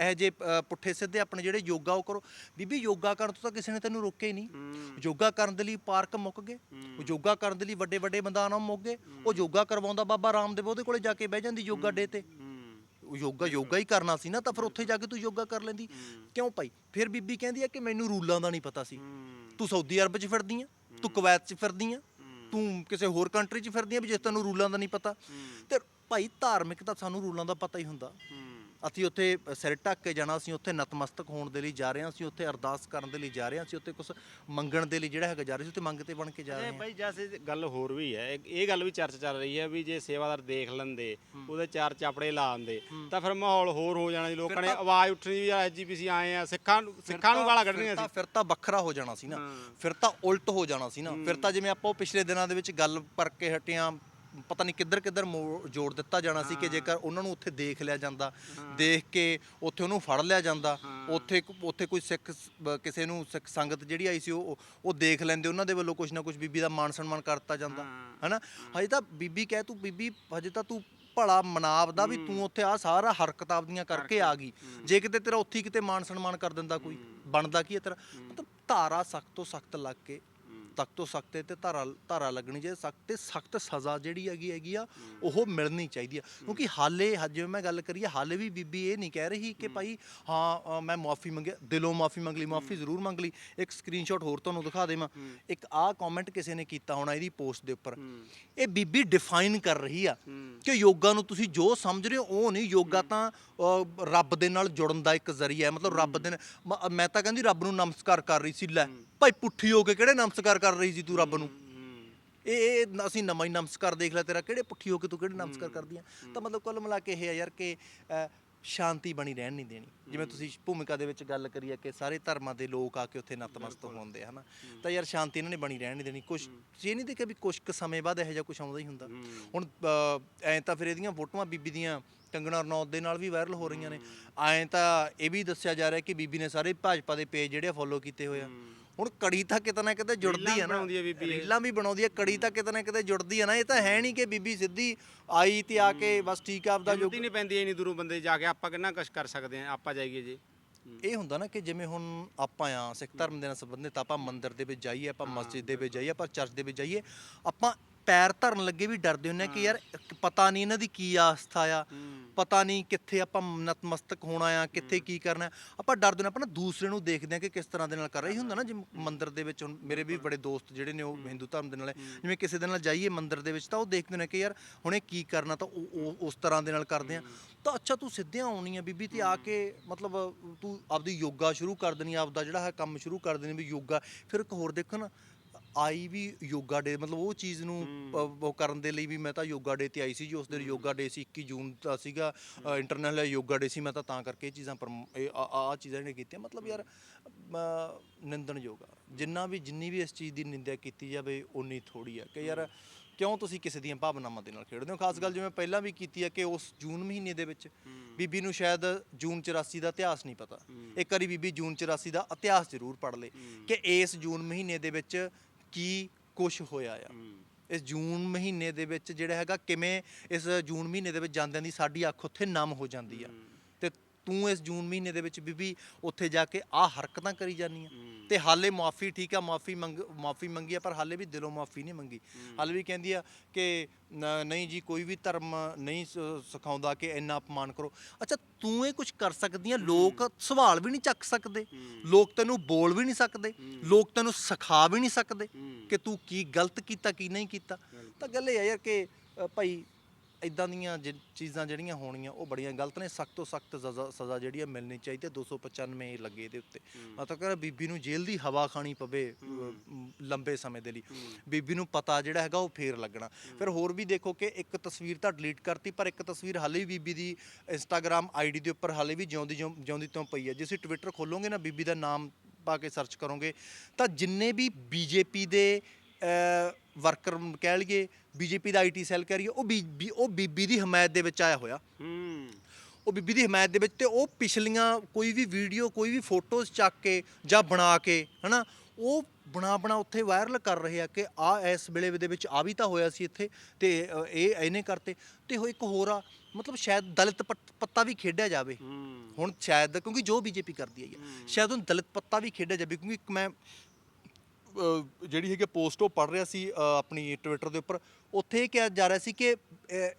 ਇਹੋ ਜੇ ਪੁੱਠੇ ਸਿੱਧੇ ਆਪਣੇ ਜਿਹੜੇ ਯੋਗਾ ਉਹ ਕਰੋ। ਬੀਬੀ ਯੋਗਾ ਕਰਨ ਤੋਂ ਤਾਂ ਕਿਸੇ ਨੇ ਤੈਨੂੰ ਰੋਕਿਆ ਹੀ ਨਹੀਂ। ਯੋਗਾ ਕਰਨ ਦੇ ਲਈ ਪਾਰਕ ਮੁੱਕ ਗਏ। ਉਹ ਯੋਗਾ ਕਰਨ ਦੇ ਲਈ ਵੱਡੇ ਵੱਡੇ ਮੈਦਾਨ ਮੁੱਕ ਗਏ। ਉਹ ਯੋਗਾ ਕਰਵਾਉਂਦਾ ਬਾਬਾ ਰਾਮਦੇਵ ਉਹਦੇ ਕੋਲੇ ਜਾ ਕੇ ਬਹਿ ਜਾਂਦੀ ਯੋਗਾ ਡੇ ਤੇ। ਯੋਗਾ ਯੋਗਾ ਹੀ ਕਰਨਾ ਸੀ ਨਾ ਤਾਂ ਫਿਰ ਉੱਥੇ ਜਾ ਕੇ ਤੂੰ ਯੋਗਾ ਕਰ ਲੈਂਦੀ। ਕਿਉਂ ਭਾਈ? ਫਿਰ ਬੀਬੀ ਕਹਿੰਦੀ ਆ ਕਿ ਮੈਨੂੰ ਰੂਲਾਂ ਦਾ ਨਹੀਂ ਪਤਾ ਸੀ। ਤੂੰ ਸਾਊਦੀ ਅਰਬ 'ਚ ਫਿਰਦੀ ਆ ਤੂੰ ਕੁਵੈਤ 'ਚ ਫਿਰਦੀ ਆ ਤੂੰ ਕਿਸੇ ਹੋਰ ਕੰਟਰੀ 'ਚ ਫਿਰਦੀ ਆ ਵੀ ਜਿਸ ਤੈਨੂੰ ਰੂਲਾਂ ਦਾ ਨਹੀਂ ਪਤਾ। ਤੇ ਭਾਈ ਧਾਰਮਿਕ ਤਾਂ ਸਾਨੂੰ ਰੂਲਾਂ ਦਾ ਪਤਾ ਹੀ ਹੁੰਦਾ। ਅਸੀਂ ਉੱਥੇ ਸਿਰ ਢੱਕ ਕੇ ਜਾਣਾ ਅਸੀਂ ਉੱਥੇ ਨਤਮਸਤਕ ਹੋਣ ਦੇ ਲਈ ਜਾ ਰਹੇ ਹਾਂ ਅਸੀਂ ਉੱਥੇ ਅਰਦਾਸ ਕਰਨ ਦੇ ਲਈ ਜਾ ਰਹੇ ਹਾਂ ਅਸੀਂ ਉੱਥੇ ਕੁਝ ਮੰਗਣ ਦੇ ਲਈ ਜਿਹੜਾ ਹੈਗਾ ਜਾ ਰਹੇ ਸੀ ਉੱਥੇ ਮੰਗ ਤੇ ਬਣ ਕੇ ਜਾ ਰਹੇ ਹਾਂ। ਭਾਈ ਜੈਸੇ ਗੱਲ ਹੋਰ ਵੀ ਹੈ ਇਹ ਗੱਲ ਵੀ ਚਰਚਾ ਚੱਲ ਰਹੀ ਹੈ ਵੀ ਜੇ ਸੇਵਾਦਾਰ ਦੇਖ ਲੈਂਦੇ ਉਹਦੇ ਚਾਰ ਚਾਪੜੇ ਲਾ ਦਿੰਦੇ ਤਾਂ ਫਿਰ ਮਾਹੌਲ ਹੋਰ ਹੋ ਜਾਣਾ ਜੀ ਲੋਕਾਂ ਨੇ ਆਵਾਜ਼ ਉੱਠਣੀ ਵੀ ਐਸਜੀਪੀਸੀ ਆਏ ਆ ਸਿੱਖਾਂ ਨੂੰ ਸਿੱਖਾਂ ਨੂੰ ਗਾਲਾਂ ਕੱਢਣੀਆਂ ਸੀ ਫਿਰ ਤਾਂ ਵੱਖਰਾ ਹੋ ਜਾਣਾ ਸੀ ਨਾ ਫਿਰ ਤਾਂ ਉਲਟ ਹੋ ਜਾਣਾ ਸੀ ਨਾ ਫਿਰ ਤਾਂ ਜਿਵੇਂ ਆਪਾਂ ਉਹ ਪਿਛਲੇ ਦਿਨਾਂ ਦੇ ਵਿੱਚ ਗੱਲ ਕਰਕੇ ਹਟਿਆਂ ਪਤਾ ਨਹੀਂ ਕਿੱਧਰ ਕਿੱਧਰ ਮੋੜ- ਜੋੜ ਦਿੱਤਾ ਜਾਣਾ ਸੀ ਕਿ ਜੇਕਰ ਉਹਨਾਂ ਨੂੰ ਉੱਥੇ ਦੇਖ ਲਿਆ ਜਾਂਦਾ ਦੇਖ ਕੇ ਉੱਥੇ ਉਹਨੂੰ ਫੜ ਲਿਆ ਜਾਂਦਾ ਉੱਥੇ ਉੱਥੇ ਕੋਈ ਸਿੱਖ ਸ- ਬ- ਕਿਸੇ ਨੂੰ ਸਿੱਖ ਸੰਗਤ ਜਿਹੜੀ ਆਈ ਸੀ ਉਹ ਉਹ ਦੇਖ ਲੈਂਦੇ ਉਹਨਾਂ ਦੇ ਵੱਲੋਂ ਕੁਝ ਨਾ ਕੁਝ ਬੀਬੀ ਦਾ ਮਾਨ ਸਨਮਾਨ ਕਰਤਾ ਜਾਂਦਾ ਹੈਨਾ? ਹਜੇ ਤਾਂ ਬੀਬੀ ਕਹਿ ਤੂੰ ਬੀਬੀ ਹਜੇ ਤਾਂ ਤੂੰ ਭਲਾ ਮਨਾਵਦਾ ਵੀ ਤੂੰ ਉੱਥੇ ਆ ਸਾਰਾ ਹਰਕਤ ਆਪਦੀਆਂ ਕਰਕੇ ਆ ਗਈ। ਜੇ ਕਿਤੇ ਤੇਰਾ ਉੱਥੇ ਹੀ ਕਿਤੇ ਮਾਨ ਸਨਮਾਨ ਕਰ ਦਿੰਦਾ ਕੋਈ ਬਣਦਾ ਕੀ ਹੈ ਤੇਰਾ? ਮਤਲਬ ਧਾਰਾ ਸਖਤ ਤੋਂ ਸਖਤ ਲੱਗ ਕੇ ਤਖਤ ਤੋਂ ਸਖਤ ਤੇ ਧਾਰਾ ਧਾਰਾ ਲੱਗਣੀ ਚਾਹੀਦੀ ਸਖਤ ਤੇ ਸਖਤ ਸਜ਼ਾ ਜਿਹੜੀ ਹੈਗੀ ਹੈਗੀ ਆ ਉਹ ਮਿਲਣੀ ਚਾਹੀਦੀ ਆ। ਕਿਉਂਕਿ ਹਾਲੇ ਜਿਵੇਂ ਮੈਂ ਗੱਲ ਕਰੀਏ ਹਾਲੇ ਵੀ ਬੀਬੀ ਇਹ ਨਹੀਂ ਕਹਿ ਰਹੀ ਕਿ ਭਾਈ ਹਾਂ ਮੈਂ ਮਾਫੀ ਮੰਗਿਆ ਦਿਲੋਂ ਮਾਫੀ ਮੰਗ ਲਈ ਮਾਫੀ ਜ਼ਰੂਰ ਮੰਗ ਲਈ। ਇੱਕ ਸਕਰੀਨਸ਼ਾਟ ਹੋਰ ਤੁਹਾਨੂੰ ਦਿਖਾ ਦੇਵਾਂ। ਇੱਕ ਆਹ ਕਮੈਂਟ ਕਿਸੇ ਨੇ ਕੀਤਾ ਹੋਣਾ ਇਹਦੀ ਪੋਸਟ ਦੇ ਉੱਪਰ। ਇਹ ਬੀਬੀ ਡਿਫਾਈਨ ਕਰ ਰਹੀ ਆ ਕਿ ਯੋਗਾ ਨੂੰ ਤੁਸੀਂ ਜੋ ਸਮਝ ਰਹੇ ਹੋ ਉਹ ਨਹੀਂ। ਯੋਗਾ ਤਾਂ ਰੱਬ ਦੇ ਨਾਲ ਜੁੜਨ ਦਾ ਇੱਕ ਜ਼ਰੀਆ ਹੈ। ਮਤਲਬ ਰੱਬ ਦੇ ਮੈਂ ਤਾਂ ਕਹਿੰਦੀ ਰੱਬ ਨੂੰ ਨਮਸਕਾਰ ਕਰ ਰਹੀ ਸੀ ਲੈ। ਭਾਈ ਪੁੱਠੀ ਹੋ ਕੇ ਕਿਹੜੇ ਨਮਸਕਾਰ ਕਰ ਰਹੀ ਸੀ ਤੂੰ ਰੱਬ ਨੂੰ? ਇਹ ਇਹ ਨ- ਅਸੀਂ ਨਵਾਂ ਹੀ ਨਮਸਕਾਰ ਦੇਖ ਲਿਆ ਤੇਰਾ ਕਿਹੜੇ ਪੁੱਠੀ ਹੋ ਕੇ ਤੂੰ ਕਿਹੜੇ ਨਮਸਕਾਰ ਕਰਦੀ ਆ ਤਾਂ ਮਤਲਬ ਕੁੱਲ ਮਿਲਾ ਕੇ ਇਹ ਹੈ ਯਾਰ ਕਿ ਅ, ਸ਼ਾਂਤੀ ਬਣੀ ਰਹਿਣ ਨਹੀਂ ਦੇਣੀ। ਜਿਵੇਂ ਤੁਸੀਂ ਭੂਮਿਕਾ ਦੇ ਵਿੱਚ ਗੱਲ ਕਰੀ ਆ ਕਿ ਸਾਰੇ ਧਰਮਾਂ ਦੇ ਲੋਕ ਆ ਕੇ ਉੱਥੇ ਨਤਮਸਤਕ ਹੁੰਦੇ ਆ ਹਨਾ? ਤਾਂ ਯਾਰ ਸ਼ਾਂਤੀ ਇਹਨਾਂ ਨੇ ਬਣੀ ਰਹਿਣ ਨਹੀਂ ਦੇਣੀ। ਕੁਝ ਇਹ ਨਹੀਂ ਦੇਖਿਆ ਵੀ ਕੁਝ ਕੁ ਸਮੇਂ ਬਾਅਦ ਇਹੋ ਜਿਹਾ ਕੁਝ ਆਉਂਦਾ ਹੀ ਹੁੰਦਾ। ਹੁਣ ਅ, ਐਂ ਤਾਂ ਫਿਰ ਇਹਦੀਆਂ ਫੋਟੋਆਂ ਬੀਬੀ ਦੀਆਂ ਕੰਗਣਾ ਰਣੌਤ ਦੇ ਨਾਲ ਵੀ ਵਾਇਰਲ ਹੋ ਰਹੀਆਂ ਨੇ। ਐਂ ਤਾਂ ਇਹ ਵੀ ਦੱਸਿਆ ਜਾ ਰਿਹਾ ਕਿ ਬੀਬੀ ਨੇ ਸਾਰੇ ਭਾਜਪਾ ਦੇ ਪੇਜ ਜਿਹੜੇ ਫੋਲੋ ਕੀਤੇ ਹੋਏ ਆ। ਹੁਣ ਕੜੀ ਤਾਂ ਕਿਤੇ ਨਾ ਕਿਤੇ ਜੁੜਦੀ ਆ ਨਾ। ਬਣਾਉਂਦੀ ਆ ਬੀਬੀ ਇਹ। ਰੀਲਾਂ ਵੀ ਬਣਾਉਂਦੀ ਆ ਕੜੀ ਤਾਂ ਕਿਤੇ ਨਾ ਕਿਤੇ ਜੁੜਦੀ ਆ ਨਾ। ਇਹ ਤਾਂ ਹੈ ਨਹੀਂ ਕਿ ਬੀਬੀ ਸਿੱਧੀ ਆਈ ਤੇ ਆ ਕੇ ਬਸ ਠੀਕ ਆ ਆਪਦਾ ਜੋ ਜੁੱਤੀ ਨਹੀਂ ਪੈਂਦੀ ਇੰਨੀ ਦੂਰੋਂ ਬੰਦੇ ਜਾ ਕੇ ਆਪਾਂ ਕਿੰਨਾ ਕੁਛ ਕਰ ਸਕਦੇ ਆ ਆਪਾਂ ਜਾਈਏ ਜੀ। ਇਹ ਹੁੰਦਾ ਨਾ ਕਿ ਜਿਵੇਂ ਹੁਣ ਆਪਾਂ ਆ ਸਿੱਖ ਧਰਮ ਦੇ ਨਾਲ ਸੰਬੰਧਿਤ ਆਪਾਂ ਮੰਦਿਰ ਦੇ ਵਿੱਚ ਜਾਈਏ ਆਪਾਂ ਮਸਜਿਦ ਦੇ ਵਿੱਚ ਜਾਈਏ ਆਪਾਂ ਚਰਚ ਦੇ ਵਿੱਚ ਜਾਈਏ ਆਪਾਂ ਪੈਰ ਧਰਨ ਲੱਗੇ ਵੀ ਡਰਦੇ ਹੁੰਨੇ ਕਿ ਯਾਰ ਪਤਾ ਨਹੀਂ ਇਹਨਾਂ ਦੀ ਕੀ ਆਸਥਾ ਆ ਪਤਾ ਨਹੀਂ ਕਿੱਥੇ ਆਪਾਂ ਨਤਮਸਤਕ ਹੋਣਾ ਆ ਕਿੱਥੇ ਕੀ ਕਰਨਾ ਆਪਾਂ ਡਰਦੇ ਨੇ ਆਪਾਂ ਨਾ ਦੂਸਰੇ ਨੂੰ ਦੇਖਦੇ ਆ ਕਿ ਕਿਸ ਤਰ੍ਹਾਂ ਦੇ ਨਾਲ ਕਰ ਰਹੀ ਹੁੰਦਾ ਨਾ ਜਿਵੇਂ ਮੰਦਿਰ ਦੇ ਵਿੱਚ ਹੁਣ ਮੇਰੇ ਵੀ ਬੜੇ ਦੋਸਤ ਜਿਹੜੇ ਨੇ ਉਹ ਹਿੰਦੂ ਧਰਮ ਦੇ ਨਾਲ ਜਿਵੇਂ ਕਿਸੇ ਦੇ ਨਾਲ ਜਾਈਏ ਮੰਦਿਰ ਦੇ ਵਿੱਚ ਤਾਂ ਉਹ ਦੇਖਦੇ ਨੇ ਕਿ ਯਾਰ ਹੁਣ ਇਹ ਕੀ ਕਰਨਾ ਤਾਂ ਉਹ ਉਹ ਉਸ ਤਰ੍ਹਾਂ ਦੇ ਨਾਲ ਕਰਦੇ ਆ। ਤਾਂ ਅੱਛਾ ਤੂੰ ਸਿੱਧਿਆਂ ਆਉਣੀ ਆ ਬੀਬੀ ਤੇ ਆ ਕੇ ਮਤਲਬ ਤੂੰ ਆਪਦੀ ਯੋਗਾ ਸ਼ੁਰੂ ਕਰ ਦੇਣੀ ਆਪਦਾ ਜਿਹੜਾ ਹੈ ਕੰਮ ਸ਼ੁਰੂ ਕਰ ਦੇਣੀ ਵੀ ਯੋਗਾ। ਫਿਰ ਇੱਕ ਹੋਰ ਦੇਖੋ ਨਾ ਆਈ ਵੀ ਯੋਗਾ ਡੇ ਮਤਲਬ ਉਹ ਚੀਜ਼ ਨੂੰ ਅ, ਉਹ ਕਰਨ ਦੇ ਲਈ ਵੀ ਮੈਂ ਤਾਂ ਯੋਗਾ ਡੇ ਤੇ ਆਈ ਸੀ ਜੀ ਉਸ ਦਿਨ ਯੋਗਾ ਡੇ ਸੀ 21 ਜੂਨ ਦਾ ਸੀਗਾ ਇੰਟਰਨੈਸ਼ਨਲ ਯੋਗਾ ਡੇ ਸੀ ਮੈਂ ਤਾਂ ਤਾਂ ਕਰਕੇ ਇਹ ਚੀਜ਼ਾਂ ਪ੍ਰਮ- ਇਹ ਆ ਆ ਚੀਜ਼ਾਂ ਨੇ ਕੀਤੀਆਂ ਮਤਲਬ ਯਾਰ ਅ, ਨਿੰਦਣ ਯੋਗਾ ਜਿੰਨਾ ਵੀ ਜਿੰਨੀ ਵੀ ਇਸ ਚੀਜ਼ ਦੀ ਨਿੰਦਿਆ ਕੀਤੀ ਜਾਵੇ ਉਨੀ ਥੋੜੀ ਆ ਕਿ ਯਾਰ ਕਿਉਂ ਤੁਸੀਂ ਕਿਸੇ ਦੀਆਂ ਭਾਵਨਾਵਾਂ ਦੇ ਨਾਲ ਖੇਡਦੇ ਹੋ? ਖਾਸ ਗੱਲ ਜਿਵੇਂ ਪਹਿਲਾਂ ਵੀ ਕੀਤੀ ਆ ਕਿ ਉਸ ਜੂਨ ਮਹੀਨੇ ਦੇ ਵਿੱਚ ਬੀਬੀ ਨੂੰ ਸ਼ਾਇਦ ਜੂਨ 84 ਦਾ ਇਤਿਹਾਸ ਨਹੀਂ ਪਤਾ। ਇੱਕ ਵਾਰੀ ਬੀਬੀ ਜੂਨ 84 ਦਾ ਇਤਿਹਾਸ ਜ਼ਰੂਰ ਪੜ੍ਹ ਲੇ ਕਿ ਇਸ ਜੂਨ ਮਹੀਨੇ ਦੇ ਵਿੱਚ ਕੀ ਕੁਝ ਹੋਇਆ ਆ। ਇਸ ਜੂਨ ਮਹੀਨੇ ਦੇ ਵਿੱਚ ਜਿਹੜਾ ਹੈਗਾ ਕਿਵੇਂ ਇਸ ਜੂਨ ਮਹੀਨੇ ਦੇ ਵਿੱਚ ਜਾਂਦਿਆਂ ਦੀ ਸਾਡੀ ਅੱਖ ਉੱਥੇ ਨਮ ਹੋ ਜਾਂਦੀ ਆ। ਤੇ ਇਸ ਜੂਨ ਮਹੀਨੇ ਦੇ ਵਿੱਚ ਬੀਬੀ ਉੱਥੇ ਜਾ ਕੇ ਆ ਹਰਕਤਾਂ ਕਰੀ ਜਾਂਦੀ ਆ। ਤੇ ਹਾਲੇ ਮਾਫੀ ਠੀਕ ਆ ਮਾਫੀ ਮੰਗ ਮਾਫੀ ਮੰਗੀ ਆ ਪਰ ਹਾਲੇ ਵੀ ਦਿਲੋਂ ਮਾਫੀ ਨਹੀਂ ਮੰਗੀ। ਹਾਲੇ ਵੀ ਕਹਿੰਦੀ ਆ ਕਿ ਨਹੀਂ ਜੀ ਕੋਈ ਵੀ ਧਰਮ ਨਹੀਂ ਸਿਖਾਉਂਦਾ ਕਿ ਇੰਨਾ ਅਪਮਾਨ ਕਰੋ। ਅੱਛਾ ਤੂੰ ਇਹ ਕੁਝ ਕਰ ਸਕਦੀ ਆ? ਲੋਕ ਸਵਾਲ ਵੀ ਨਹੀਂ ਚੱਕ ਸਕਦੇ। ਲੋਕ ਤੈਨੂੰ ਬੋਲ ਵੀ ਨਹੀਂ ਸਕਦੇ। ਲੋਕ ਤੈਨੂੰ ਸਿਖਾ ਵੀ ਨਹੀਂ ਸਕਦੇ ਕਿ ਤੂੰ ਕੀ ਗਲਤ ਕੀਤਾ ਕੀ ਨਹੀਂ ਕੀਤਾ। ਤਾਂ ਗੱਲ ਇਹ ਆ ਯਾਰ ਕਿ ਭਾਈ ਇਦਾਂ ਦੀਆਂ ਜਿ- ਚੀਜ਼ਾਂ ਜਿਹੜੀਆਂ ਹੋਣੀਆਂ ਉਹ ਬੜੀਆਂ ਗਲਤ ਨੇ। ਸਖਤ ਤੋਂ ਸਖਤ ਸਜ਼ਾ ਜਿਹੜੀ ਆ ਮਿਲਣੀ ਚਾਹੀਦੀ ਹੈ। 295 ਲੱਗੇ ਦੇ ਉੱਤੇ। ਮਤਲਬ ਕਿ ਬੀਬੀ ਨੂੰ ਜੇਲ੍ਹ ਦੀ ਹਵਾ ਖਾਣੀ ਪਵੇ ਅ, ਮ, ਲੰਬੇ ਸਮੇਂ ਦੇ ਲਈ ਬੀਬੀ ਨੂੰ ਪਤਾ ਜਿਹੜਾ ਹੈਗਾ ਉਹ ਫੇਰ ਲੱਗਣਾ। ਫਿਰ ਹੋਰ ਵੀ ਦੇਖੋ ਕਿ ਇੱਕ ਤਸਵੀਰ ਤਾਂ ਡਿਲੀਟ ਕਰਤੀ ਪਰ ਇੱਕ ਤਸਵੀਰ ਹਾਲੇ ਵੀ ਬੀਬੀ ਦੀ ਇੰਸਟਾਗ੍ਰam ਆਈਡੀ ਦੇ ਉੱਪਰ ਹਾਲੇ ਵੀ ਜਿਉਂਦੀ ਜਿਉਂ- ਜਿਉਂਦੀ ਤੋਂ ਪਈ ਹੈ। ਜੇ ਤੁਸੀਂ ਟਵਿੱਟਰ ਖੋਲੋਗੇ ਨਾ ਬੀਬੀ ਦਾ ਨਾਮ ਪਾ ਕੇ ਸਰਚ ਕਰੋਗੇ ਤਾਂ ਜਿੰਨੇ ਵੀ ਬੀਜੇਪੀ ਦੇ ਵਰਕਰ ਕਹਿ ਲਈਏ ਬੀਜੇਪੀ ਦਾ ਆਈਟੀ ਸੈੱਲ ਕਰੀਏ ਉਹ ਬੀਬੀ ਉਹ ਬੀਬੀ ਦੀ ਹਮਾਇਤ ਦੇ ਵਿੱਚ ਆਇਆ ਹੋਇਆ। ਹੂੰ। ਉਹ ਬੀਬੀ ਦੀ ਹਮਾਇਤ ਦੇ ਵਿੱਚ ਤੇ ਉਹ ਪਿਛਲੀਆਂ ਕੋਈ ਵੀ ਵੀਡੀਓ ਕੋਈ ਵੀ ਫੋਟੋਜ਼ ਚੱਕ ਕੇ ਜਾਂ ਬਣਾ ਕੇ ਹਨਾ ਉਹ ਬਣਾ ਬਣਾ ਉੱਥੇ ਵਾਇਰਲ ਕਰ ਰਹੇ ਆ ਕਿ ਆ ਇਸ ਵੇਲੇ ਦੇ ਵਿੱਚ ਆ ਵੀ ਤਾਂ ਹੋਇਆ ਸੀ ਇੱਥੇ ਤੇ ਅ, ਇਹ ਇਹਨੇ ਕਰਤੇ। ਤੇ ਉਹ ਇੱਕ ਹੋਰ ਆ ਮਤਲਬ ਸ਼ਾਇਦ ਦਲਿਤ ਪੱਤ- ਪੱਤਾ ਵੀ ਖੇਡਿਆ ਜਾਵੇ। ਹੂੰ। ਹੁਣ ਸ਼ਾਇਦ ਕਿਉਂਕਿ ਜੋ ਬੀਜੇਪੀ ਕਰਦੀ ਹੈ। ਸ਼ਾਇਦ ਉਹ ਦਲਿਤ ਪੱਤਾ ਵੀ ਖੇਡਿਆ ਜਾਵੇ ਕਿਉਂਕਿ ਇੱਕ ਮੈਂ ਜਿਹੜੀ ਹੈਗੀ ਪੋਸਟ ਉਹ ਪੜ ਰਿਹਾ ਸੀ ਆਪਣੀ ਟਵਿੱਟਰ ਦੇ ਉੱਪਰ। ਉੱਥੇ ਇਹ ਕਿਹਾ ਜਾ ਰਿਹਾ ਸੀ ਕਿ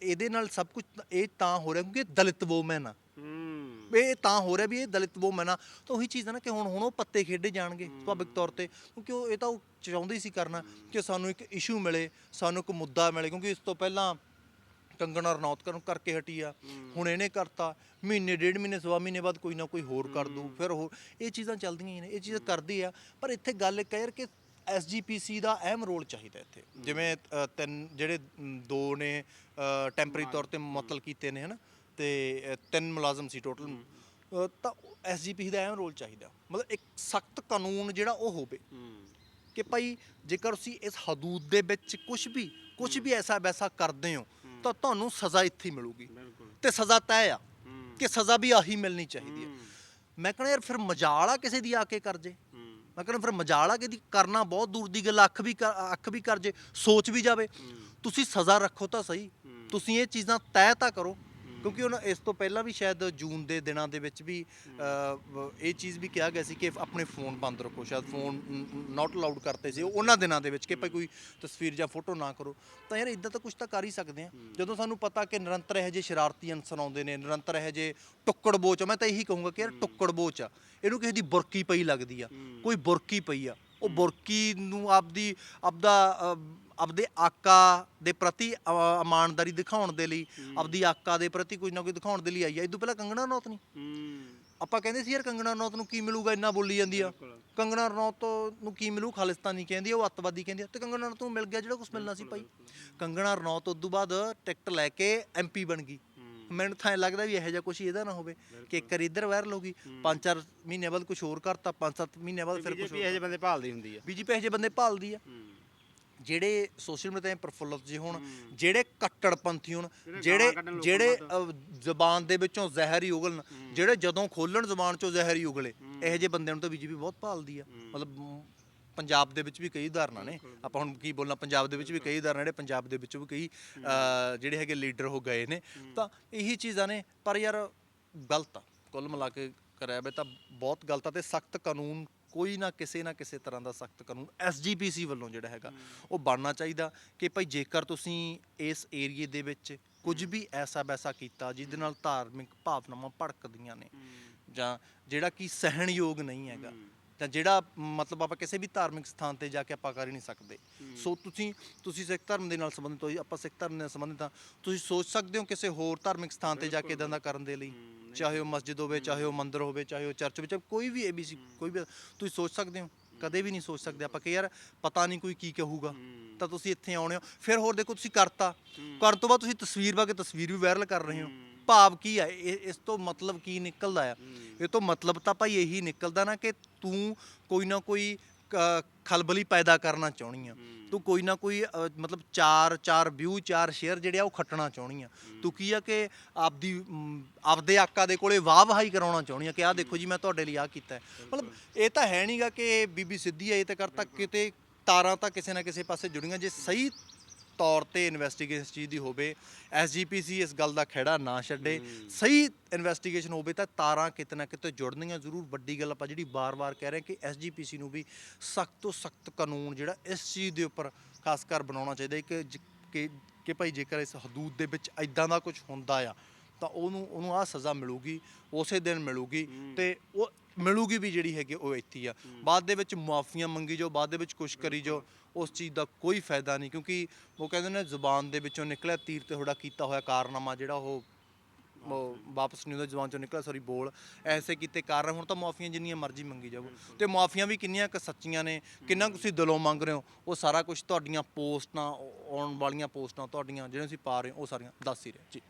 ਇਹਦੇ ਨਾਲ ਸਭ ਕੁਝ ਇਹ ਤਾਂ ਹੋ ਰਿਹਾ ਕਿਉਂਕਿ ਦਲਿਤ ਵੋਮੈਨ ਆ। ਹੂੰ। ਇਹ ਤਾਂ ਹੋ ਰਿਹਾ ਵੀ ਇਹ ਦਲਿਤ ਵੋਮੈਨ ਆ। ਤਾਂ ਉਹੀ ਚੀਜ਼ ਆ ਨਾ ਕਿ ਹੁਣ ਹੁਣ ਉਹ ਪੱਤੇ ਖੇਡੇ ਜਾਣਗੇ ਸੁਭਾਵਿਕ ਤੌਰ ਤੇ। ਕਿਉਂਕਿ ਉਹ ਇਹ ਤਾਂ ਉਹ ਚਾਹੁੰਦੇ ਹੀ ਸੀ ਕਰਨਾ ਕਿ ਸਾਨੂੰ ਇੱਕ ਇਸ਼ੂ ਮਿਲੇ ਸਾਨੂੰ ਇੱਕ ਮੁੱਦਾ ਮਿਲੇ। ਕਿਉਂਕਿ ਇਸ ਤੋਂ ਪਹਿਲਾਂ ਕੰਗਣਾ ਰਣੌਤ ਕਰਨ ਕਰਕੇ ਹਟੀ ਆ। ਹੁਣ ਇਹਨੇ ਕਰਤਾ। ਮਹੀਨੇ ਡੇਢ ਮਹੀਨੇ ਸਵਾ ਮਹੀਨੇ ਬਾਅਦ ਕੋਈ ਨਾ ਕੋਈ ਹੋਰ ਕਰ ਦੂ। ਫਿਰ ਹੋਰ ਇਹ ਚੀਜ਼ਾਂ ਚੱਲਦੀਆਂ ਹੀ ਨੇ। ਇਹ ਚੀਜ਼ਾਂ ਕਰਦੀ ਆ। ਪਰ ਇੱਥੇ ਗੱਲ ਇੱਕ ਹੈ ਯਾਰ ਕਿ ਐਸਜੀਪੀਸੀ ਦਾ ਅਹਿਮ ਰੋਲ ਚਾਹੀਦਾ ਇੱਥੇ। ਜਿਵੇਂ ਅ, ਤਿੰਨ ਜਿਹੜੇ ਮ, ਦੋ ਨੇ ਟੈਂਪਰੇਰੀ ਤੌਰ ਤੇ ਮੁਅੱਤਲ ਕੀਤੇ ਨੇ ਹਨਾ? ਤੇ ਅ, ਤਿੰਨ ਮੁਲਾਜ਼ਮ ਸੀ ਟੋਟਲ ਤਾਂ ਐਸਜੀਪੀਸੀ ਦਾ ਅਹਿਮ ਰੋਲ ਚਾਹੀਦਾ। ਮਤਲਬ ਇੱਕ ਸਖਤ ਕਾਨੂੰਨ ਜਿਹੜਾ ਉਹ ਹੋਵੇ ਕਿ ਭਾਈ ਜੇਕਰ ਤੁਸੀਂ ਇਸ ਹਦੂਦ ਦੇ ਵਿੱਚ ਕੁਝ ਵੀ ਕੁਝ ਵੀ ਐਸਾ ਵੈਸਾ ਕਰਦੇ ਹੋ ਤਾਂ ਤੁਹਾਨੂੰ ਸਜ਼ਾ ਇੱਥੇ ਹੀ ਮਿਲੂਗੀ। ਬਿਲਕੁਲ। ਤੇ ਸਜ਼ਾ ਤੈਅ ਆ ਕਿ ਸਜ਼ਾ ਵੀ ਆਹੀ ਮਿਲਣੀ ਚਾਹੀਦੀ ਹੈ। ਮੈਂ ਕਹਿੰਦਾ ਯਾਰ ਫਿਰ ਮਜਾਲ ਆ ਕਿਸੇ ਦੀ ਆ ਕੇ ਕਰ ਜੇ। ਮੈਂ ਕਹਿੰਦਾ ਫਿਰ ਮਜਾਲ ਆ ਕਿ ਦੀ ਕਰਨਾ ਬਹੁਤ ਦੂਰ ਦੀ ਗੱਲ ਅੱਖ ਵੀ ਕਰ- ਅੱਖ ਵੀ ਕਰ ਜੇ ਸੋਚ ਵੀ ਜਾਵੇ। ਤੁਸੀਂ ਸਜ਼ਾ ਰੱਖੋ ਤਾਂ ਸਹੀ। ਤੁਸੀਂ ਇਹ ਚੀਜ਼ਾਂ ਤੈਅ ਤਾਂ ਕਰੋ। ਕਿਉਂਕਿ ਉਹਨਾਂ ਇਸ ਤੋਂ ਪਹਿਲਾਂ ਵੀ ਸ਼ਾਇਦ ਜੂਨ ਦੇ ਦਿਨਾਂ ਦੇ ਵਿੱਚ ਵੀ ਅ, ਇਹ ਚੀਜ਼ ਵੀ ਕਿਹਾ ਗਿਆ ਸੀ ਕਿ ਆਪਣੇ ਫੋਨ ਬੰਦ ਰੱਖੋ ਸ਼ਾਇਦ ਫੋਨ ਨਾਟ ਅਲਾਉਡ ਕਰਤੇ ਸੀ ਉਹਨਾਂ ਦਿਨਾਂ ਦੇ ਵਿੱਚ ਕਿ ਭਾਈ ਕੋਈ ਤਸਵੀਰ ਜਾਂ ਫੋਟੋ ਨਾ ਕਰੋ। ਤਾਂ ਯਾਰ ਇਦਾਂ ਤਾਂ ਕੁਝ ਤਾਂ ਕਰ ਹੀ ਸਕਦੇ ਆ। ਜਦੋਂ ਸਾਨੂੰ ਪਤਾ ਕਿ ਨਿਰੰਤਰ ਇਹੋ ਜਿਹੇ ਸ਼ਰਾਰਤੀ ਅਨਸਰ ਆਉਂਦੇ ਨੇ ਨਿਰੰਤਰ ਇਹੋ ਜਿਹੇ ਟੁੱਕੜ ਬੋਚ ਆ, ਮੈਂ ਤਾਂ ਇਹੀ ਕਹੂੰਗਾ ਕਿ ਯਾਰ ਟੁੱਕੜ ਬੋਚ ਆ ਇਹਨੂੰ ਕਿਸੇ ਦੀ ਬੁਰਕੀ ਪਈ ਲੱਗਦੀ ਆ ਕੋਈ ਬੁਰਕੀ ਪਈ ਆ ਉਹ ਬੁਰਕੀ ਨੂੰ ਆਪਦੀ ਆਪਦਾ ਅ, ਆਪਦੇ ਆਕਾ ਦੇ ਪ੍ਰਤੀ ਅ, ਇਮਾਨਦਾਰੀ ਦਿਖਾਉਣ ਦੇ ਲਈ ਆਪਦੀ ਆਕਾ ਦੇ ਪ੍ਰਤੀ ਕੁਝ ਨਾ ਕੁਝ ਦਿਖਾਉਣ ਦੇ ਲਈ ਆਈ ਆ। ਤੋਂ ਪਹਿਲਾਂ ਕੰਗਣਾ ਰਣੌਤ ਨਹੀਂ। ਹੂੰ। ਆਪਾਂ ਕਹਿੰਦੇ ਸੀ ਯਾਰ ਕੰਗਣਾ ਰਣੌਤ ਨੂੰ ਕੀ ਮਿਲੂਗਾ ਇੰਨਾ ਬੋਲੀ ਜਾਂਦੀ ਆ। ਬਿਲਕੁਲ। ਕੰਗਣਾ ਰਣੌਤ ਨੂੰ ਕੀ ਮਿਲੂ ਖਾਲਿਸਤਾਨੀ ਕਹਿੰਦੀ ਆ ਉਹ ਅੱਤਵਾਦੀ ਕਹਿੰਦੀ ਆ। ਤੇ ਕੰਗਣਾ ਰਣੌਤ ਨੂੰ ਮਿਲ ਗਿਆ ਜਿਹੜਾ ਕੁਝ ਮਿਲਣਾ ਸੀ ਭਾਈ। ਕੰਗਣਾ ਰਣੌਤ ਉਸ ਤੋਂ ਬਾਅਦ ਟਿਕਟ ਲੈ ਕੇ ਐਮਪੀ ਬਣ ਗਈ। ਹੂੰ। ਮੈਨੂੰ ਤਾਂ ਐਂ ਲੱਗਦਾ ਵੀ ਇਹੋ ਜਿਹਾ ਕੁਝ ਇਹਦਾ ਨਾ ਹੋਵੇ ਕਿ ਇੱਕ ਵਾਰ ਇੱਧਰ ਵਾਇਰਲ ਹੋ ਗਈ। ਪੰਜ ਚਾਰ ਮਹੀਨੇ ਬਾਅਦ ਕੁਝ ਹੋਰ ਕਰਤਾ ਪੰਜ ਸੱਤ ਮਹੀਨੇ ਬਾਅਦ ਫਿਰ ਕੁਝ ਬੀਜੇਪੀ ਇਹੋ ਜਿਹੇ ਬੰਦੇ ਭਾਲਦੀ ਹੁੰਦੀ ਆ। ਬੀਜੇਪੀ ਇਹੋ ਜਿਹੇ ਬੰਦੇ ਭਾਲਦੀ ਆ। ਜਿਹੜੇ ਸੋਸ਼ਲ ਮੀਡੀਆ ਤੇ ਪ੍ਰਫੁੱਲਤ ਜਿਹੇ ਹੋਣ ਜਿਹੜੇ ਕੱਟੜਪੰਥੀ ਹੋਣ ਜਿਹੜੇ ਜਿਹੜੇ ਜ਼ਬਾਨ ਦੇ ਵਿੱਚੋਂ ਜ਼ਹਿਰ ਹੀ ਉਗਲਣ ਜਿਹੜੇ ਜਦੋਂ ਖੋਲਣ ਜ਼ਬਾਨ ਚੋਂ ਜ਼ਹਿਰ ਹੀ ਉਗਲੇ ਇਹੋ ਜਿਹੇ ਬੰਦਿਆਂ ਨੂੰ ਤਾਂ ਬੀਜੇਪੀ ਬਹੁਤ ਭਾਲਦੀ ਆ। ਮਤਲਬ ਪੰਜਾਬ ਦੇ ਵਿੱਚ ਵੀ ਕਈ ਉਦਾਹਰਨਾਂ ਨੇ। ਆਪਾਂ ਹੁਣ ਕੀ ਬੋਲਣਾ ਪੰਜਾਬ ਦੇ ਵਿੱਚ ਵੀ ਕਈ ਉਦਾਹਰਨਾਂ ਜਿਹੜੇ ਪੰਜਾਬ ਦੇ ਵਿੱਚੋਂ ਵੀ ਕਈ ਜਿਹੜੇ ਹੈਗੇ ਲੀਡਰ ਹੋ ਗਏ ਨੇ। ਤਾਂ ਇਹੀ ਚੀਜ਼ਾਂ ਨੇ ਪਰ ਯਾਰ ਗਲਤ ਆ। ਕੁੱਲ ਮਿਲਾ ਕੇ ਕਰਿਆ ਵੇ ਤਾਂ ਬਹੁਤ ਗਲਤ ਆ ਤੇ ਸਖਤ ਕਾਨੂੰਨ ਕੋਈ ਨਾ ਕਿਸੇ ਨਾ ਕਿਸੇ ਤਰ੍ਹਾਂ ਦਾ ਸਖਤ ਕਾਨੂੰਨ ਐਸਜੀਪੀਸੀ ਵੱਲੋਂ ਜਿਹੜਾ ਹੈਗਾ ਉਹ ਬਣਨਾ ਚਾਹੀਦਾ ਕਿ ਭਾਈ ਜੇਕਰ ਤੁਸੀਂ ਇਸ ਏਰੀਏ ਦੇ ਵਿੱਚ ਕੁਝ ਵੀ ਐਸਾ ਵੈਸਾ ਕੀਤਾ ਜਿਹਦੇ ਨਾਲ ਧਾਰਮਿਕ ਭਾਵਨਾਵਾਂ ਭੜਕਦੀਆਂ ਨੇ ਜਾਂ ਜਿਹੜਾ ਕਿ ਸਹਿਣਯੋਗ ਨਹੀਂ ਹੈਗਾ ਤਾਂ ਜਿਹੜਾ ਮਤਲਬ ਆਪਾਂ ਕਿਸੇ ਵੀ ਧਾਰਮਿਕ ਸਥਾਨ ਤੇ ਜਾ ਕੇ ਆਪਾਂ ਕਰ ਹੀ ਨਹੀਂ ਸਕਦੇ। ਸੋ ਤੁਸੀਂ ਤੁਸੀਂ ਸਿੱਖ ਧਰਮ ਦੇ ਨਾਲ ਸੰਬੰਧਿਤ ਹੋ ਆਪਾਂ ਸਿੱਖ ਧਰਮ ਨਾਲ ਸੰਬੰਧਿਤ ਹਾਂ ਤੁਸੀਂ ਸੋਚ ਸਕਦੇ ਹੋ ਕਿਸੇ ਹੋਰ ਧਾਰਮਿਕ ਸਥਾਨ ਤੇ ਜਾ ਕੇ ਇਦਾਂ ਦਾ ਕਰਨ ਦੇ ਲਈ? ਚਾਹੇ ਉਹ ਮਸਜਿਦ ਹੋਵੇ ਚਾਹੇ ਉਹ ਮੰਦਿਰ ਹੋਵੇ ਚਾਹੇ ਉਹ ਚਰਚ ਵਿੱਚ ਕੋਈ ਵੀ ਏਬੀਸੀ ਕੋਈ ਵੀ ਤੁਸੀਂ ਸੋਚ ਸਕਦੇ ਹੋ ਕਦੇ ਵੀ ਨਹੀਂ ਸੋਚ ਸਕਦੇ ਆਪਾਂ ਕਿ ਯਾਰ ਪਤਾ ਨਹੀਂ ਕੋਈ ਕੀ ਕਹੂਗਾ। ਤਾਂ ਤੁਸੀਂ ਇੱਥੇ ਆਉਣੇ ਹੋ। ਫਿਰ ਹੋਰ ਦੇਖੋ ਤੁਸੀਂ ਕਰਤਾ। ਕਰਨ ਤੋਂ ਬਾਅਦ ਤੁਸੀਂ ਤਸਵੀਰ ਵਾ ਕੇ ਤਸਵੀਰ ਵੀ ਵਾਇਰਲ ਕਰ ਰਹੇ ਹੋ। ਭਾਵ ਕੀ ਆ ਇਸ ਤੋਂ ਮਤਲਬ ਕੀ ਨਿਕਲਦਾ ਆ? ਇਹ ਤੋਂ ਮਤਲਬ ਤਾਂ ਭਾਈ ਇਹੀ ਨਿਕਲਦਾ ਨਾ ਕਿ ਤੂੰ ਕੋਈ ਨਾ ਕੋਈ ਖਲਬਲੀ ਪੈਦਾ ਕਰਨਾ ਚਾਹਣੀ ਆ। ਤੂੰ ਕੋਈ ਨਾ ਕੋਈ ਅ, ਮਤਲਬ ਚਾਰ ਚਾਰ ਵਿਊ ਚਾਰ ਸ਼ੇਅਰ ਜਿਹੜੇ ਆ ਉਹ ਖੱਟਣਾ ਚਾਹਣੀ ਆ। ਤੂੰ ਕੀ ਆ ਕਿ ਆਪਦੀ ਮ, ਆਪਦੇ ਆਕਾ ਦੇ ਕੋਲੇ ਵਾਹ ਵਹਾਈ ਕਰਾਉਣਾ ਚਾਹਣੀ ਆ ਕਿ ਆਹ ਦੇਖੋ ਜੀ ਮੈਂ ਤੁਹਾਡੇ ਲਈ ਆ ਕੀਤਾ ਹੈ। ਮਤਲਬ ਇਹ ਤਾਂ ਹੈ ਨਹੀਂਗਾ ਕਿ ਬੀਬੀ ਸਿੱਧੀ ਆ ਇਹ ਤੇ ਕਰਤਾ ਕਿਤੇ ਤਾਰਾਂ ਤਾਂ ਕਿਸੇ ਨਾ ਕਿਸੇ ਪਾਸੇ ਜੁੜੀਆਂ। ਜੇ ਸਹੀ ਤੌਰ ਤੇ ਇਨਵੈਸਟੀਗੇਸ਼ਨ ਇਸ ਚੀਜ਼ ਦੀ ਹੋਵੇ ਐਸਜੀਪੀਸੀ ਇਸ ਗੱਲ ਦਾ ਖਹਿੜਾ ਨਾ ਛੱਡੇ ਸਹੀ ਇਨਵੈਸਟੀਗੇਸ਼ਨ ਹੋਵੇ ਤਾਂ ਤਾਰਾਂ ਕਿਤੇ ਨਾ ਕਿਤੇ ਜੁੜਨੀਆਂ ਜ਼ਰੂਰ। ਵੱਡੀ ਗੱਲ ਆਪਾਂ ਜਿਹੜੀ ਬਾਰ-ਬਾਰ ਕਹਿ ਰਹੇ ਕਿ ਐਸਜੀਪੀਸੀ ਨੂੰ ਵੀ ਸਖਤ ਤੋਂ ਸਖਤ ਕਾਨੂੰਨ ਜਿਹੜਾ ਇਸ ਚੀਜ਼ ਦੇ ਉੱਪਰ ਖਾਸ ਕਰ ਬਣਾਉਣਾ ਚਾਹੀਦਾ ਕਿ ਜ- ਕਿ ਕਿ ਭਾਈ ਜੇਕਰ ਇਸ ਹਦੂਦ ਦੇ ਵਿੱਚ ਐਦਾਂ ਦਾ ਕੁਝ ਹੁੰਦਾ ਆ ਤਾਂ ਉਹਨੂੰ ਉਹਨੂੰ ਆ ਸਜ਼ਾ ਮਿਲੂਗੀ ਉਸੇ ਦਿਨ ਮਿਲੂਗੀ ਤੇ ਉਹ ਮਿਲੂਗੀ ਵੀ ਜਿਹੜੀ ਹੈਗੀ ਉਹ ਇੱਥੇ ਆ। ਬਾਅਦ ਦੇ ਵਿੱਚ ਮੁਆਫੀਆਂ ਮੰਗੀ ਜਾਓ ਬਾਅਦ ਦੇ ਵਿੱਚ ਕੁਛ ਕਰੀ ਜਾਓ ਉਸ ਚੀਜ਼ ਦਾ ਕੋਈ ਫਾਇਦਾ ਨਹੀਂ ਕਿਉਂਕਿ ਉਹ ਕਹਿੰਦੇ ਨੇ ਜ਼ੁਬਾਨ ਦੇ ਵਿੱਚੋਂ ਨਿਕਲਿਆ ਤੀਰ ਤੇ ਥੋੜਾ ਕੀਤਾ ਹੋਇਆ ਕਾਰਨਾਮਾ ਜਿਹੜਾ ਉਹ ਉਹ ਵਾਪਸ ਨਹੀਂ ਉਹਦਾ ਜ਼ੁਬਾਨ ਚੋਂ ਨਿਕਲਿਆ ਸੌਰੀ ਬੋਲ। ਐਸੇ ਕੀਤੇ ਕਾਰਨ ਹੁਣ ਤਾਂ ਮੁਆਫੀਆਂ ਜਿੰਨੀਆਂ ਮਰਜ਼ੀ ਮੰਗੀ ਜਾਓ। ਤੇ ਮੁਆਫੀਆਂ ਵੀ ਕਿੰਨੀਆਂ ਕੁ ਸੱਚੀਆਂ ਨੇ ਕਿੰਨਾ ਕੁ ਤੁਸੀਂ ਦਿਲੋਂ ਮੰਗ ਰਹੇ ਹੋ ਉਹ ਸਾਰਾ ਕੁਝ ਤੁਹਾਡੀਆਂ ਪੋਸਟਾਂ ਆਉਣ ਵਾਲੀਆਂ ਪੋਸਟਾਂ ਤੁਹਾਡੀਆਂ ਜਿਹੜੀਆਂ ਤੁਸੀਂ ਪਾ ਰਹੇ ਹੋ ਉਹ ਸਾਰੀਆਂ ਦੱਸ ਹੀ ਰਹੇ ਜੀ।